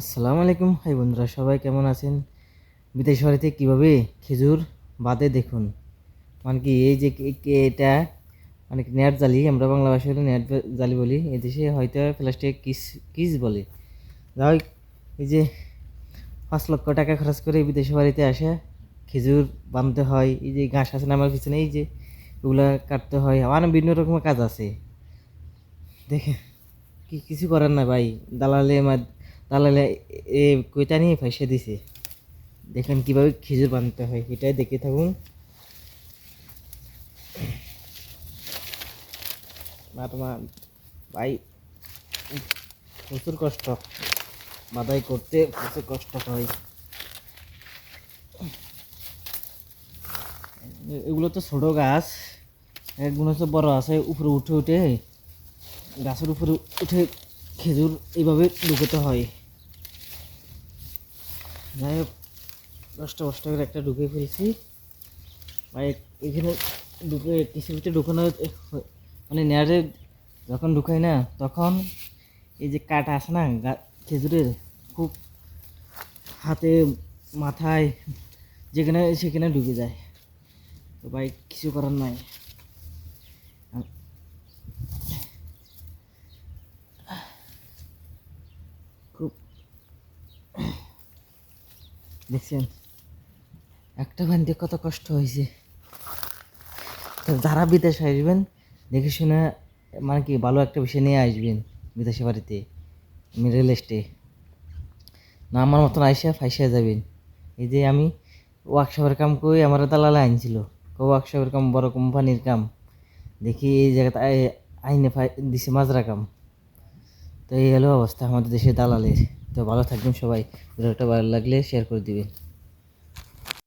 আসসালামু আলাইকুম, হাই বন্ধুরা, সবাই কেমন আছেন? বিদেশ বাড়িতে কীভাবে খেজুর বাদে দেখুন। মানে কি, এই যে এটা মানে নেট জালি, আমরা বাংলা ভাষায় হলো নেট জালি বলি এদেশে হয়তো প্লাস্টিক কিস কিস বলে। যাই এই যে পাঁচ লক্ষ টাকা খরচ করে বিদেশ বাড়িতে আসে খেজুর বাঁধতে হয়, এই যে ঘাস আছে না আমার পিছনে, এই যে ওগুলা কাটতে হয় আমার বিভিন্ন রকমের কাজ আছে। দেখে কি কিছু করার না ভাই দালালে দালালে এ কইটা নিয়ে পয়সা দিছে। দেখেন কীভাবে খেজুর বানাতে হয়, এটাই দেখে থাকুন। না তোমার ভাই প্রচুর কষ্ট। বাদাই করতে প্রচুর কষ্ট হয়। এগুলো তো ছোট গাছ। এগুলো তো বড় আছে, উপরে উঠে উঠে গাছের উপরে উঠে খেজুর এইভাবে ঢুকোতে হয়। যাই হোক, দশটা কষ্ট করে একটা ঢুকে ফেলেছি। ভাই, এখানে ঢুকে কিসের ঢুকানো মানে নেয়ারে যখন ঢুকাই না, তখন এই যে কাটা আছে না খেজুরের খুব হাতে, মাথায়, যেখানে, সেখানে ঢুকে যায়। তো ভাই, কিছু করার নাই। খুব দেখছেন? একটা বানতে কত কষ্ট হয়েছে। তো যারা বিদেশে আসবেন, দেখে শুনে মানে কি, ভালো একটা বিষয় নিয়ে আসবেন বিদেশে বাড়িতে মিডল স্টে না, আমার মতন আইসা ফাইসা যাবেন। এই যে আমি ওয়ার্কশপের কাম করে, আমার দালালে আনছিল ওয়ার্কশপের কাম, বড় কোম্পানির কাম। দেখি এই জায়গাতে আই- আইনে দিছে মাজরা কাম। তো এই হলো অবস্থা আমাদের দেশের দালালের। তো ভালো থাকবেন সবাই। ভিডিওটা ভালো লাগলে শেয়ার করে দিবেন।